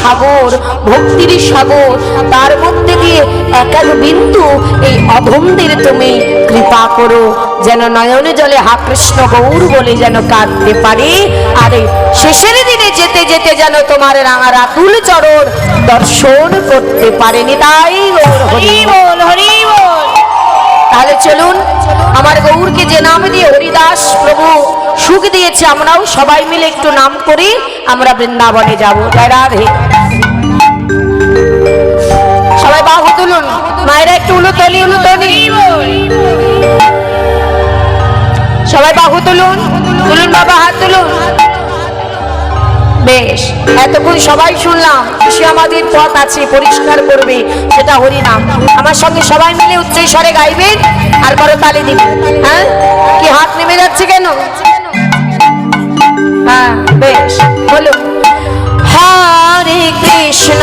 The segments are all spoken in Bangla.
সাগর ভক্তির সাগর তার মধ্যে দিয়ে এক এক বিন্দু এই অধমদের তুমি কৃপা করো। যেন নয়নে জলে হা কৃষ্ণ গৌর বলে যেন কাঁদতে পারে। আর এই শেষের দিনে যেতে যেতে যেন তোমার রাঙা রাতুল চরণ দর্শন করতে পারেনি তাই গৌর হরি বল হরি বল। তাহলে চলুন আমার গৌরকে যে নাম দিয়ে হরিদাস প্রভু সুখ দিয়েছে আমরাও সবাই মিলে একটু নাম করি আমরা বৃন্দাবনে যাব। জয় রাধে। সবাই বাহু তুলুন। মায়েরা একটু উলু তলি উলু তলি। সবাই বাহু তুলুন। তুলুন বাবা, হাত তুলুন। বেশ, এতক্ষণ সবাই শুনলাম সে আমাদের পথ আছে, পরিষ্কার করবে, সেটা হরিনাম। আমার সঙ্গে সবাই মিলে উচ্চ স্বরে গাইবেন আর বড় তালি দিবেন হ্যাঁ? কি হাত নেমে যাচ্ছে কেন? হ্যাঁ বেশ, বলুন। হরে কৃষ্ণ।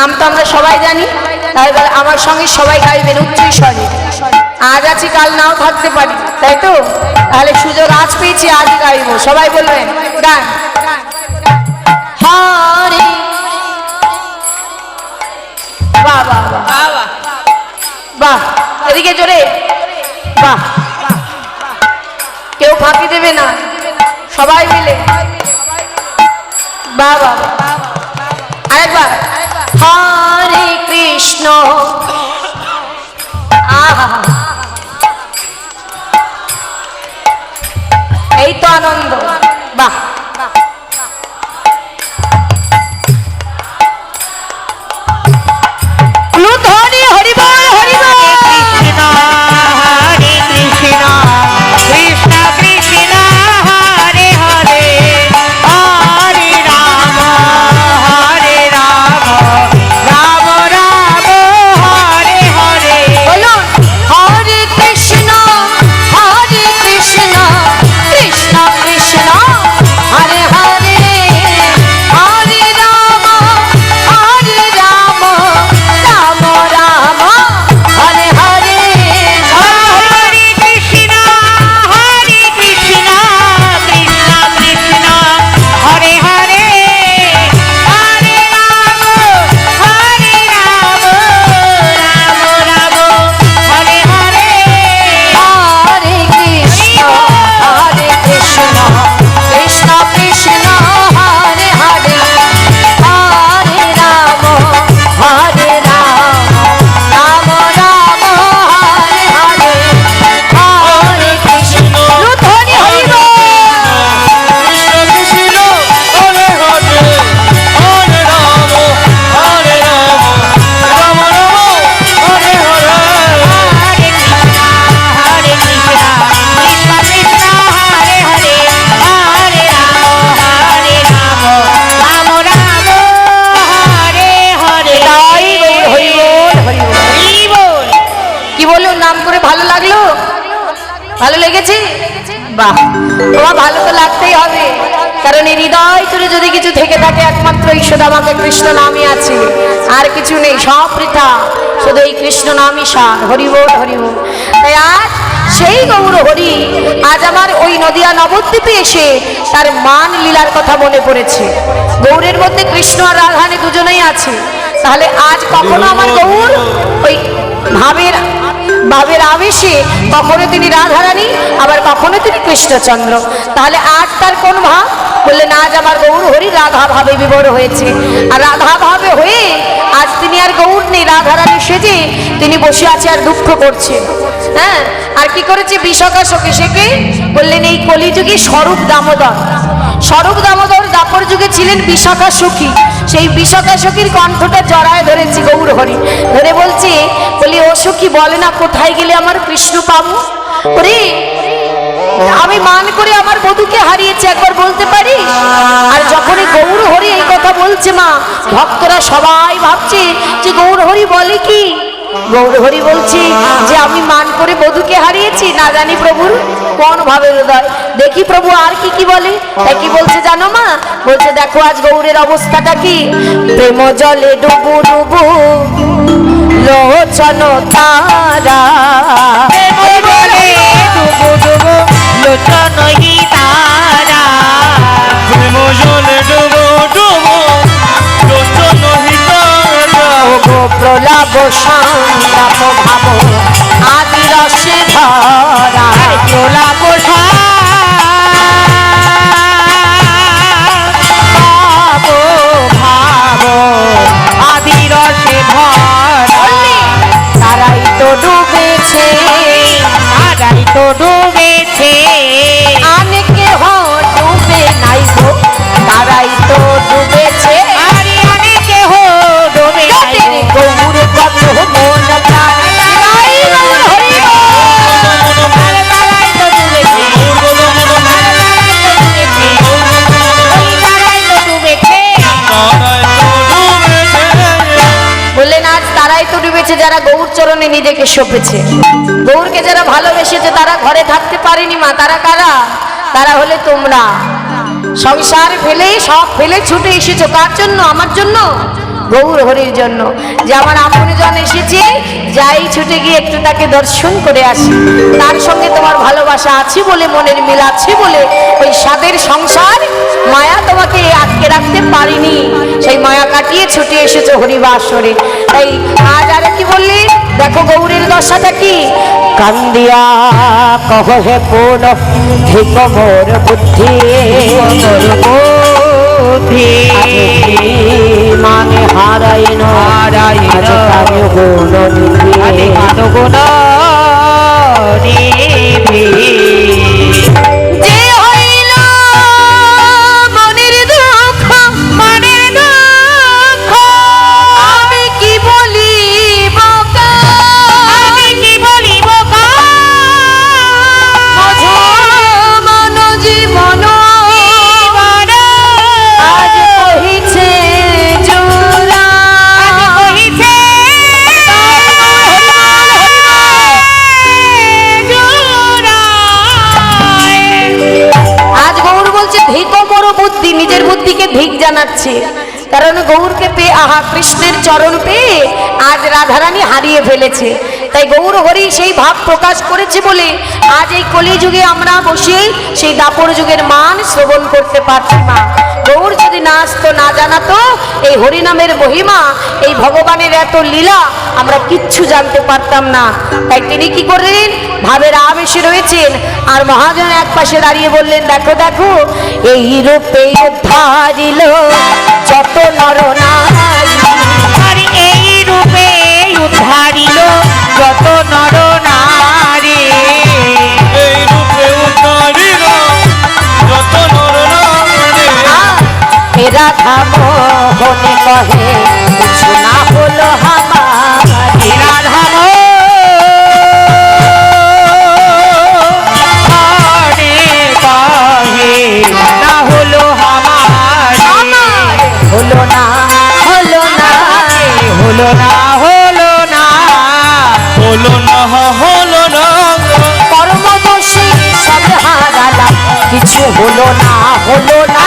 নাম তো আমরা সবাই জানি, তাহলে আমার সঙ্গে সবাই গাইবেন উচ্চ স্বরে। আজ আছি, কাল নাও থাকতে পারি, তাই তো? তাহলে সুযোগ আজ পেয়েছি, আজ গাইবো। সবাই বলবেন, গান। হরে। বাহ বাহ বাহ। বাহ, এদিকে জোরে। বাহ, কেউ ফাঁকি দেবে না, সবাই মিলে। বাবা আরেকবার। হরে কৃষ্ণ। এই তো আনন্দ। লেগেছে? বাহ তোমার ভালো তো লাগতেই হবে। কারণ এই হৃদয় জুড়ে যদি কিছু থেকে থাকে একমাত্র ঈশ্বর আমাকে কৃষ্ণ নামই আছে। আর কিছু নেই সব বৃথা শুধু এই কৃষ্ণ নামই সার হরিবোল হরিবোল তাই আজ সেই গৌর হরি আজ আমার ওই নদিয়া নবদ্বীপে এসে তার মান লীলার কথা মনে পড়েছে। গৌরের মধ্যে কৃষ্ণ আর রাধানে দুজনেই আছে। তাহলে আজ কখনো আমার গৌর ওই ভাবের ভাবের আবেশে কখনো তিনি রাধারানী, আবার কখনো তিনি কৃষ্ণচন্দ্র। তাহলে আজ তার কোন ভাব বললেন, আজ আমার গৌর হরি রাধা ভাবে বিবর হয়েছে। আর রাধা ভাবে হয়ে আজ তিনি আর গৌর নেই, রাধারানী সেজে তিনি বসে আছে আর দুঃখ করছে। হ্যাঁ? আর কি করেছে বিশাখা সখী সেকে বললেন, এই কলিযুগে স্বরূপ দামোদর। স্বরূপ দামোদর দাপর যুগে ছিলেন বিশাখা সখী। সেই বিশাখা সখীর কণ্ঠটা জড়ায় ধরেছি গৌর হরি। ধরে বলছে সখী বলে না, কোথায় গেলে আমার কৃষ্ণ পাবো? আমি মান করে আমার বধুকে হারিয়েছি, একবার বলতে পারি আর যখনই গৌর হরি এই কথা বলছে মা, ভক্তরা সবাই ভাবছে যে গৌর হরি বলে কি? গৌর হরি বলছি যে আমি মান করে বধুকে হারিয়েছি, না জানি প্রভুর কোন ভাবে হৃদয়? দেখি প্রভু, আর কি কি বলে? তাই কি বলছে জানো মা? বলছে, দেখো আজ গৌরের অবস্থাটা কি? প্রেম জলে ডুবু ডুবু লোচন তারা ডুবু ডুবু লোচন হি তারা। প্রেম জলে ডুবু ডুবু লোচন হি তারা প্রলাপ সংলাপ તો নিজেকে সঁপেছে। গৌরকে যারা ভালোবেসেছে, তারা ঘরে থাকতে পারেনি মা। তারা কারা? তারা হলে তোমরা। সংসার ফেলে সব ফেলে, ছুটে এসেছ। কার জন্য? আমার জন্য? গৌর হরির জন্য। যে আমার আপনজন এসেছে যাই ছুটে গিয়ে একটু তাকে দর্শন করে আসি। তার সঙ্গে তোমার ভালোবাসা আছে বলে মনের মিল আছে বলে ওই স্বাদের সংসার মায়া তোমাকে আটকে রাখতে পারিনি। সেই মায়া কাটিয়ে ছুটে এসেছ হরিবাসরে। তাই আজ আর কি বললি? দেখো গৌরের দশাটা কি? কান্দিয়া কহ হে পুন ধিক মোর বুদ্ধি। বুদ্ধি। হারাইন। গুণ জানাচ্ছে। কারণ গৌরকে পেয়ে, আহা, কৃষ্ণের চরণ পেয়ে আজ রাধারানী হারিয়ে ফেলেছে। তাই গৌর হরি সেই ভাব প্রকাশ করেছে বলে আজ এই কলিযুগে আমরা বসে সেই দাপর যুগের মান শ্রবণ করতে পারছি মা গৌর যদি না আসতো না জানাতো, এই হরিনামের মহিমা, এই ভগবানের এত লীলা আমরা কিচ্ছু জানতে পারতাম না। তাই তিনি কি করলেন? ভাবের আবেশে রয়েছেন। আর মহাজন এক পাশে দাঁড়িয়ে বললেন, দেখো দেখো এই রূপে উদ্ধারিল যত নর নারী আর এই রূপে উদ্ধারিল যত নর নারী এই রূপে উদ্ধারিল যত নর নারী। এরা থামো হনে কহে কিছু না হলো হামারি হলো না হলো না হলো না হলো না। কর্মদোষী সব হারালাম, কিছু হলো না হলো না।